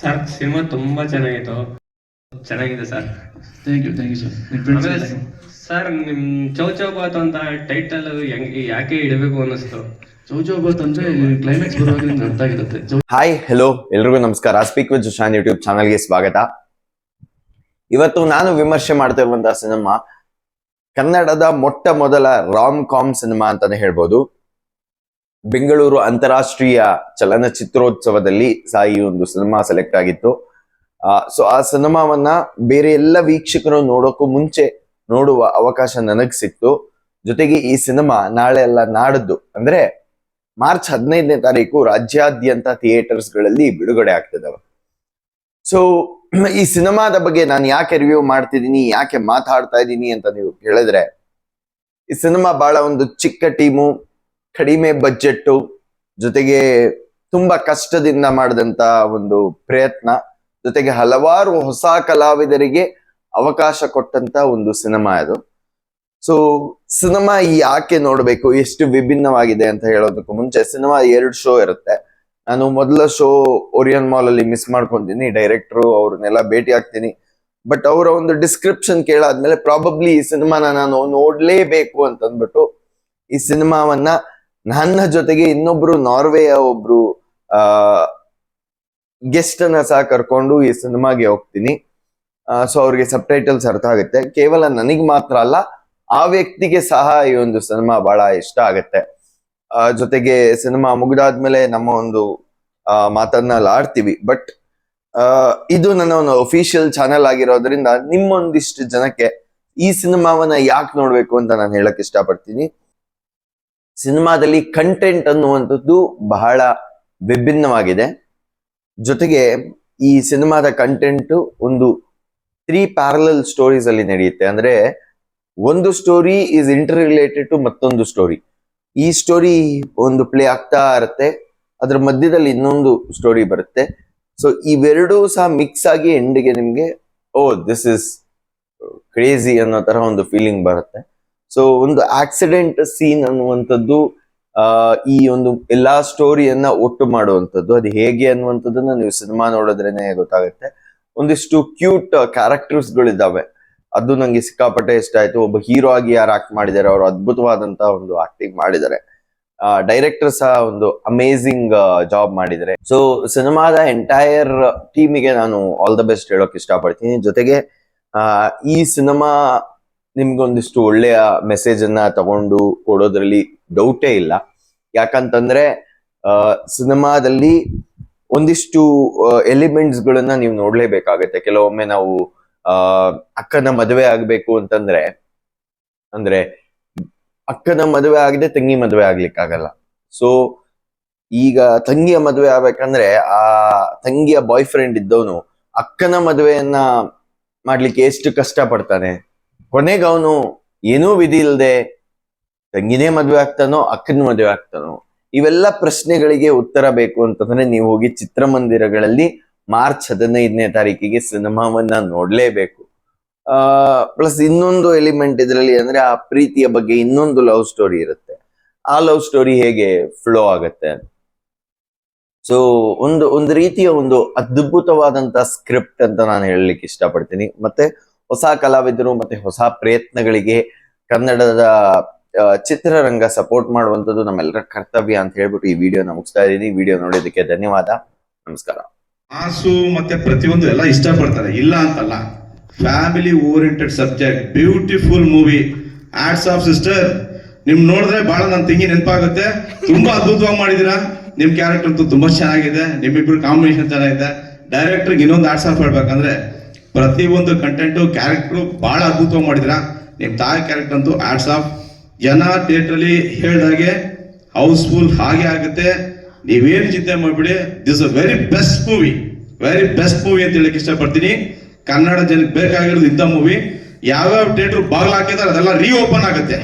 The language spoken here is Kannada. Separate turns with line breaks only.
ಸರ್ ಸಿನಿಮಾ ತುಂಬಾ ಚೆನ್ನಾಗಿತ್ತು. ಚೆನ್ನಾಗಿದೆ sir
thank you thank you sir
ಆಮೇಲೆ ಸರ್ ನಿಮ್ ಚೌಚೌಬಾತ್ ಅಂತ ಟೈಟಲ್ ಯಾಕೆ ಇಡಬೇಕು ಅನ್ನಿಸ್ತು?
ಚೌಚೌಬಾತ್ ಅಂದ್ರೆ ಕ್ಲೈಮ್ಯಾಕ್ಸ್ ಬರುವಾಗ ನಿಮ್ಗೆ ಅರ್ಥ ಆಗಿರುತ್ತೆ.
ಹಾಯ್ ಹಲೋ ಎಲ್ರಿಗೂ ನಮಸ್ಕಾರ. ಸ್ಪೀಕ್ ವಿತ್ ಜುಶಾನ್ ಯೂಟ್ಯೂಬ್ ಚಾನಲ್ಗೆ ಸ್ವಾಗತ. ಇವತ್ತು ನಾನು ವಿಮರ್ಶೆ ಮಾಡ್ತಾ ಇರುವಂತಹ ಸಿನಿಮಾ ಕನ್ನಡದ ಮೊಟ್ಟ ಮೊದಲ ರಾಮ್ ಕಾಮ್ ಸಿನಿಮಾ ಅಂತಾನೆ ಹೇಳ್ಬೋದು. ಬೆಂಗಳೂರು ಅಂತಾರಾಷ್ಟ್ರೀಯ ಚಲನಚಿತ್ರೋತ್ಸವದಲ್ಲಿ ಸಾಯಿ ಒಂದು ಸಿನಿಮಾ ಸೆಲೆಕ್ಟ್ ಆಗಿತ್ತು. ಸೊ ಆ ಸಿನಿಮಾವನ್ನ ಬೇರೆ ಎಲ್ಲ ವೀಕ್ಷಕರು ನೋಡೋಕ್ಕೂ ಮುಂಚೆ ನೋಡುವ ಅವಕಾಶ ನನಗ್ ಸಿಕ್ತು. ಜೊತೆಗೆ ಈ ಸಿನಿಮಾ ನಾಳೆ ಅಲ್ಲ ನಾಡದ್ದು ಅಂದ್ರೆ ಮಾರ್ಚ್ ಹದಿನೈದನೇ ತಾರೀಕು ರಾಜ್ಯಾದ್ಯಂತ ಥಿಯೇಟರ್ಸ್ಗಳಲ್ಲಿ ಬಿಡುಗಡೆ ಆಗ್ತದವ. ಸೊ ಈ ಸಿನಿಮಾದ ಬಗ್ಗೆ ನಾನು ಯಾಕೆ ರಿವ್ಯೂ ಮಾಡ್ತಿದ್ದೀನಿ, ಯಾಕೆ ಮಾತಾಡ್ತಾ ಇದ್ದೀನಿ ಅಂತ ನೀವು ಕೇಳಿದ್ರೆ, ಈ ಸಿನಿಮಾ ಬಹಳ ಒಂದು ಚಿಕ್ಕ ಟೀಮು ಕಡಿಮೆ ಬಜೆಟ್ ಜೊತೆಗೆ ತುಂಬಾ ಕಷ್ಟದಿಂದ ಮಾಡಿದಂತ ಒಂದು ಪ್ರಯತ್ನ, ಜೊತೆಗೆ ಹಲವಾರು ಹೊಸ ಕಲಾವಿದರಿಗೆ ಅವಕಾಶ ಕೊಟ್ಟಂತ ಒಂದು ಸಿನಿಮಾ ಅದು ಸೊ ಸಿನಿಮಾ ಯಾಕೆ ನೋಡಬೇಕು, ಎಷ್ಟು ವಿಭಿನ್ನವಾಗಿದೆ ಅಂತ ಹೇಳೋದಕ್ಕೂ ಮುಂಚೆ ಸಿನಿಮಾ ಎರಡು ಶೋ ಇರುತ್ತೆ. ನಾನು ಮೊದಲ ಶೋ ಓರಿಯನ್ ಮಾಲ್ ಅಲ್ಲಿ ಮಿಸ್ ಮಾಡ್ಕೊಂತೀನಿ ಡೈರೆಕ್ಟ್ರು ಅವ್ರನ್ನೆಲ್ಲ ಭೇಟಿ ಆಗ್ತೀನಿ. ಬಟ್ ಅವರ ಒಂದು ಡಿಸ್ಕ್ರಿಪ್ಷನ್ ಕೇಳಾದ್ಮೇಲೆ ಪ್ರಾಬಬ್ಲಿ ಈ ಸಿನಿಮಾನ ನಾನು ನೋಡ್ಲೇಬೇಕು ಅಂತ ಅಂದ್ಬಿಟ್ಟು ಈ ಸಿನಿಮಾವನ್ನ ನನ್ನ ಜೊತೆಗೆ ಇನ್ನೊಬ್ರು ನಾರ್ವೆಯ ಒಬ್ರು, ಆ ಗೆಸ್ಟ್ ಅನ್ನ ಸಹ ಕರ್ಕೊಂಡು ಈ ಸಿನಿಮಾಗೆ ಹೋಗ್ತೀನಿ. ಸೊ ಅವ್ರಿಗೆ ಸಬ್ ಟೈಟಲ್ಸ್ ಅರ್ಥ ಆಗುತ್ತೆ. ಕೇವಲ ನನಗ್ ಮಾತ್ರ ಅಲ್ಲ, ಆ ವ್ಯಕ್ತಿಗೆ ಸಹ ಈ ಒಂದು ಸಿನಿಮಾ ಬಹಳ ಇಷ್ಟ ಆಗತ್ತೆ. ಜೊತೆಗೆ ಸಿನಿಮಾ ಮುಗಿದಾದ್ಮೇಲೆ ನಮ್ಮ ಒಂದು ಮಾತನ್ನ ಆಡ್ತೀವಿ. ಬಟ್ ಇದು ನನ್ನ ಒಂದು ಅಫಿಷಿಯಲ್ ಚಾನೆಲ್ ಆಗಿರೋದ್ರಿಂದ ನಿಮ್ಮೊಂದಿಷ್ಟು ಜನಕ್ಕೆ ಈ ಸಿನಿಮಾವನ್ನ ಯಾಕೆ ನೋಡ್ಬೇಕು ಅಂತ ನಾನು ಹೇಳಕ್ ಇಷ್ಟಪಡ್ತೀನಿ. ಸಿನಿಮಾದಲ್ಲಿ ಕಂಟೆಂಟ್ ಅನ್ನುವಂಥದ್ದು ಬಹಳ ವಿಭಿನ್ನವಾಗಿದೆ. ಜೊತೆಗೆ ಈ ಸಿನಿಮಾದ ಕಂಟೆಂಟ್ ಒಂದು ತ್ರೀ ಪ್ಯಾರಲಲ್ ಸ್ಟೋರೀಸ್ ಅಲ್ಲಿ ನಡೆಯುತ್ತೆ. ಅಂದ್ರೆ ಒಂದು story is interrelated to ಮತ್ತೊಂದು ಸ್ಟೋರಿ ಈ ಸ್ಟೋರಿ ಒಂದು ಪ್ಲೇ ಆಗ್ತಾ ಇರುತ್ತೆ. ಅದ್ರ ಮಧ್ಯದಲ್ಲಿ ಇನ್ನೊಂದು ಸ್ಟೋರಿ ಬರುತ್ತೆ. ಸೊ ಇವೆರಡೂ ಸಹ ಮಿಕ್ಸ್ ಆಗಿ ಎಂಡಿಗೆ ನಿಮ್ಗೆ ಓ ದಿಸ್ ಇಸ್ ಕ್ರೇಜಿ ಅನ್ನೋ ತರ ಒಂದು ಫೀಲಿಂಗ್ ಬರುತ್ತೆ. ಸೊ ಒಂದು ಆಕ್ಸಿಡೆಂಟ್ ಸೀನ್ ಅನ್ನುವಂಥದ್ದು ಈ ಒಂದು ಎಲ್ಲಾ ಸ್ಟೋರಿಯನ್ನ ಒಟ್ಟು ಮಾಡುವಂಥದ್ದು. ಅದು ಹೇಗೆ ಅನ್ನುವಂಥದ್ದನ್ನ ನೀವು ಸಿನಿಮಾ ನೋಡಿದ್ರೇನೆ ಗೊತ್ತಾಗುತ್ತೆ. ಒಂದಿಷ್ಟು ಕ್ಯೂಟ್ ಕ್ಯಾರೆಕ್ಟರ್ಸ್ ಗಳಿದ್ದಾವೆ ಅದು ನಂಗೆ ಸಿಕ್ಕಾಪಟ್ಟೆ ಇಷ್ಟ ಆಯ್ತು. ಒಬ್ಬ ಹೀರೋ ಆಗಿ ಯಾರು ಆಕ್ಟ್ ಮಾಡಿದ್ದಾರೆ ಅವರು ಅದ್ಭುತವಾದಂತ ಒಂದು ಆಕ್ಟಿಂಗ್ ಮಾಡಿದ್ದಾರೆ ಡೈರೆಕ್ಟರ್ ಸಹ ಒಂದು ಅಮೇಝಿಂಗ್ ಜಾಬ್ ಮಾಡಿದ್ದಾರೆ ಸೊ ಸಿನಿಮಾದ ಎಂಟೈರ್ ಟೀಮಿಗೆ ನಾನು ಆಲ್ ದ ಬೆಸ್ಟ್ ಹೇಳೋಕೆ ಇಷ್ಟಪಡ್ತೀನಿ. ಜೊತೆಗೆ ಈ ಸಿನಿಮಾ ನಿಮ್ಗೊಂದಿಷ್ಟು ಒಳ್ಳೆಯ ಮೆಸೇಜ್ ಅನ್ನ ತಗೊಂಡು ಕೊಡೋದ್ರಲ್ಲಿ ಡೌಟೇ ಇಲ್ಲ. ಯಾಕಂತಂದ್ರೆ ಸಿನಿಮಾದಲ್ಲಿ ಒಂದಿಷ್ಟು ಎಲಿಮೆಂಟ್ಸ್ ಗಳನ್ನ ನೀವು ನೋಡ್ಲೇಬೇಕಾಗತ್ತೆ. ಕೆಲವೊಮ್ಮೆ ನಾವು ಅಕ್ಕನ ಮದುವೆ ಆಗ್ಬೇಕು ಅಂತಂದ್ರೆ, ಅಂದ್ರೆ ಅಕ್ಕನ ಮದುವೆ ಆಗದೆ ತಂಗಿ ಮದುವೆ ಆಗ್ಲಿಕ್ಕಾಗಲ್ಲ. ಸೊ ಈಗ ತಂಗಿಯ ಮದುವೆ ಆಗ್ಬೇಕಂದ್ರೆ, ಆ ತಂಗಿಯ ಬಾಯ್ ಫ್ರೆಂಡ್ ಇದ್ದವನು ಅಕ್ಕನ ಮದುವೆಯನ್ನ ಮಾಡ್ಲಿಕ್ಕೆ ಎಷ್ಟು ಕಷ್ಟ ಪಡ್ತಾನೆ ಕೊನೆಗೆ ಅವನು ಏನೂ ವಿಧಿ ಇಲ್ಲದೆ ತಂಗಿನೇ ಮದುವೆ ಆಗ್ತಾನೋ, ಅಕ್ಕನ ಮದುವೆ ಆಗ್ತಾನೋ, ಇವೆಲ್ಲ ಪ್ರಶ್ನೆಗಳಿಗೆ ಉತ್ತರ ಬೇಕು ಅಂತಂದ್ರೆ ನೀವು ಹೋಗಿ ಚಿತ್ರಮಂದಿರಗಳಲ್ಲಿ ಮಾರ್ಚ್ ಹದಿನೈದನೇ ತಾರೀಕಿಗೆ ಸಿನಿಮಾವನ್ನ ನೋಡ್ಲೇಬೇಕು. ಆ, ಪ್ಲಸ್ ಇನ್ನೊಂದು ಎಲಿಮೆಂಟ್ ಇದರಲ್ಲಿ ಅಂದ್ರೆ ಆ ಪ್ರೀತಿಯ ಬಗ್ಗೆ ಇನ್ನೊಂದು ಲವ್ ಸ್ಟೋರಿ ಇರುತ್ತೆ. ಆ ಲವ್ ಸ್ಟೋರಿ ಹೇಗೆ ಫ್ಲೋ ಆಗತ್ತೆ ಸೊ ಒಂದು ಒಂದು ರೀತಿಯ ಒಂದು ಅದ್ಭುತವಾದಂತ ಸ್ಕ್ರಿಪ್ಟ್ ಅಂತ ನಾನು ಹೇಳಲಿಕ್ಕೆ ಇಷ್ಟಪಡ್ತೀನಿ. ಮತ್ತೆ ಹೊಸ ಕಲಾವಿದರು ಮತ್ತೆ ಹೊಸ ಪ್ರಯತ್ನಗಳಿಗೆ ಕನ್ನಡದ ಚಿತ್ರರಂಗ ಸಪೋರ್ಟ್ ಮಾಡುವಂತದ್ದು ನಮ್ಮೆಲ್ಲರ ಕರ್ತವ್ಯ ಅಂತ ಹೇಳ್ಬಿಟ್ಟು ಈ ವಿಡಿಯೋ ಮುಗಿಸ್ತಾ ಇದ್ದೀನಿ. ವಿಡಿಯೋ ನೋಡೋದಕ್ಕೆ ಧನ್ಯವಾದ. ನಮಸ್ಕಾರ.
ಆಸು ಮತ್ತೆ ಪ್ರತಿಯೊಂದು ಎಲ್ಲ ಇಷ್ಟಪಡ್ತಾರೆ. ಇಲ್ಲ ಅಂತಲ್ಲ family oriented subject beautiful movie odds of sister ನಿಮ್ ನೋಡಿದ್ರೆ ಬಹಳ ನನ್ನ ತಿಂಗಿ ನೆನಪಾಗುತ್ತೆ. ತುಂಬಾ ಅದ್ಭುತವಾಗಿ ಮಾಡಿದೀರಾ ನಿಮ್ ಕ್ಯಾರೆಕ್ಟರ್ ತುಂಬಾ ಚೆನ್ನಾಗಿದೆ. ನಿಮ್ಮಿಬ್ರು ಕಾಂಬಿನೇಷನ್ ಚೆನ್ನಾಗಿದೆ. ಡೈರೆಕ್ಟರ್ಗೆ ಇನ್ನೊಂದು ಆಡ್ಸ್ ಆಫ್ ಹೇಳ್ಬೇಕಂದ್ರೆ ಪ್ರತಿಯೊಂದು ಕಂಟೆಂಟು ಕ್ಯಾರೆಕ್ಟ್ರು ಭಾಳ ಅದ್ಭುತವಾಗಿ ಮಾಡಿದ್ರ ನಿಮ್ಮ ತಾಯಿ ಕ್ಯಾರೆಕ್ಟರ್ ಅಂತೂ ಆಟ್ಸ್ ಆಫ್ ಜನ ಥಿಯೇಟ್ರಲ್ಲಿ ಹೇಳಿದಾಗೆ ಹೌಸ್ಫುಲ್ ಹಾಗೆ ಆಗುತ್ತೆ. ನೀವೇನು ಚಿಂತೆ ಮಾಡಿಬಿಡಿ. This uh very best movie very best movie ಅಂತ ಹೇಳಕ್ಕೆ ಇಷ್ಟಪಡ್ತೀನಿ. ಕನ್ನಡ ಜನಕ್ಕೆ ಬೇಕಾಗಿರೋದು ಇಂಥ ಮೂವಿ ಯಾವ್ಯಾವ ಥಿಯೇಟ್ರ್ ಬಾಗಿಲು ಹಾಕಿದ್ರೆ ಅದೆಲ್ಲ ರೀ ಓಪನ್ ಆಗುತ್ತೆ